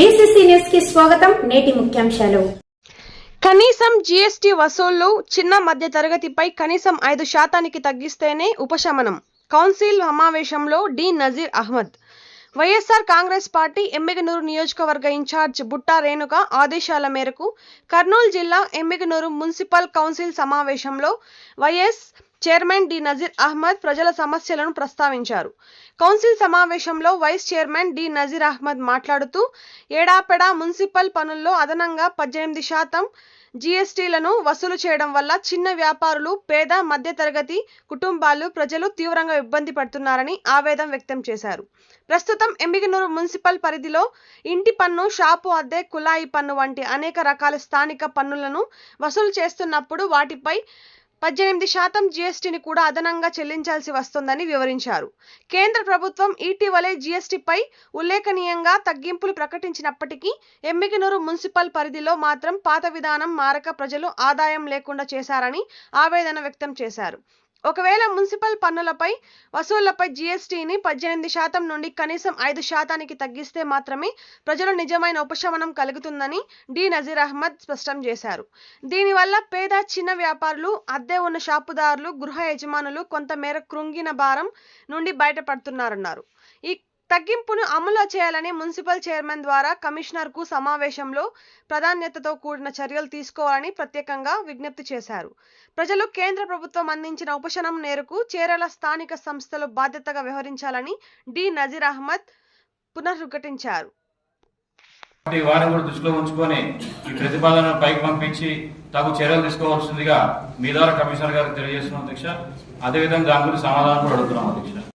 స్వాగతం నేటి ముఖ్యాంశాలు. కనీసం జీఎస్టీ వసూళ్ళు చిన్న మధ్య తరగతిపై కనీసం ఐదు శాతానికి తగ్గిస్తేనే ఉపశమనం. కౌన్సిల్ సమావేశంలో D Nazeer Ahmed. YSR Congress party Emmiganur నియోజకవర్గ ఇన్ఛార్జ్ బుట్టా రేణుక ఆదేశాల మేరకు కర్నూలు జిల్లా ఎమ్మిగనూరు మున్సిపల్ కౌన్సిల్ సమావేశంలో vice chairman D Nazeer Ahmed ప్రజల సమస్యలను ప్రస్తావించారు. కౌన్సిల్ సమావేశంలో vice chairman D Nazeer Ahmed మాట్లాడుతూ ఏడాపెడా మున్సిపల్ పనుల్లో అదనంగా పద్దెనిమిది శాతం జీఎస్టీలను వసూలు చేయడం వల్ల చిన్న వ్యాపారులు పేద మధ్యతరగతి కుటుంబాలు ప్రజలు తీవ్రంగా ఇబ్బంది పడుతున్నారని ఆవేదన వ్యక్తం చేశారు. ప్రస్తుతం ఎంబికనూరు మున్సిపల్ పరిధిలో ఇంటి పన్ను షాపు అద్దె కులాయి పన్ను వంటి అనేక రకాల స్థానిక పన్నులను వసూలు చేస్తున్నప్పుడు వాటిపై పద్దెనిమిది శాతం జీఎస్టీని కూడా అదనంగా చెల్లించాల్సి వస్తోందని వివరించారు. కేంద్ర ప్రభుత్వం ఇటీవలే జీఎస్టీపై ఉల్లేఖనీయంగా తగ్గింపులు ప్రకటించినప్పటికీ ఎమ్మికినూరు మున్సిపల్ పరిధిలో మాత్రం పాత విధానం మారక ప్రజలు ఆదాయం లేకుండా చేశారని ఆవేదన వ్యక్తం చేశారు. ఒకవేళ మున్సిపల్ పన్నులపై వసూళ్ళపై జీఎస్టీని పద్దెనిమిది శాతం నుండి కనీసం ఐదు శాతానికి తగ్గిస్తే మాత్రమే ప్రజలు నిజమైన ఉపశమనం కలుగుతుందని డి నజీర్ అహ్మద్ స్పష్టం చేశారు. దీనివల్ల పేద చిన్న వ్యాపారులు అద్దె ఉన్న షాపుదారులు గృహ యజమానులు కొంతమేర కృంగిన భారం నుండి బయటపడుతున్నారన్నారు. ఈ తగ్గింపును అమలు చేయాలని మున్సిపల్ చైర్మన్ ద్వారా కమిషనర్కు సమావేశంలో ప్రాధాన్యతతో కూడిన చర్యలు తీసుకోవాలని ప్రత్యేకంగా విజ్ఞప్తి చేశారు. ప్రజలు కేంద్ర ప్రభుత్వం అందించిన ఉపశమనం మేరకు చేరల స్థానిక సంస్థలు బాధ్యతగా వ్యవహరించాలని డి. నజీర్ అహ్మద్ పునరుద్ఘటించారు. ఈ కూడా దృష్టిలో ఉంచుకొని ఈ ప్రతిపాదన పైకి పంపించి తగు చర్యలు తీసుకోవాల్సిందిగా మీ ద్వారా కమిషనర్ గారికి తెలియజేస్తున్నాం అధ్యక్ష. అదేవిధంగా దాని గురించి సమాధానం కూడా అడుగుతున్నాం అధ్యక్ష.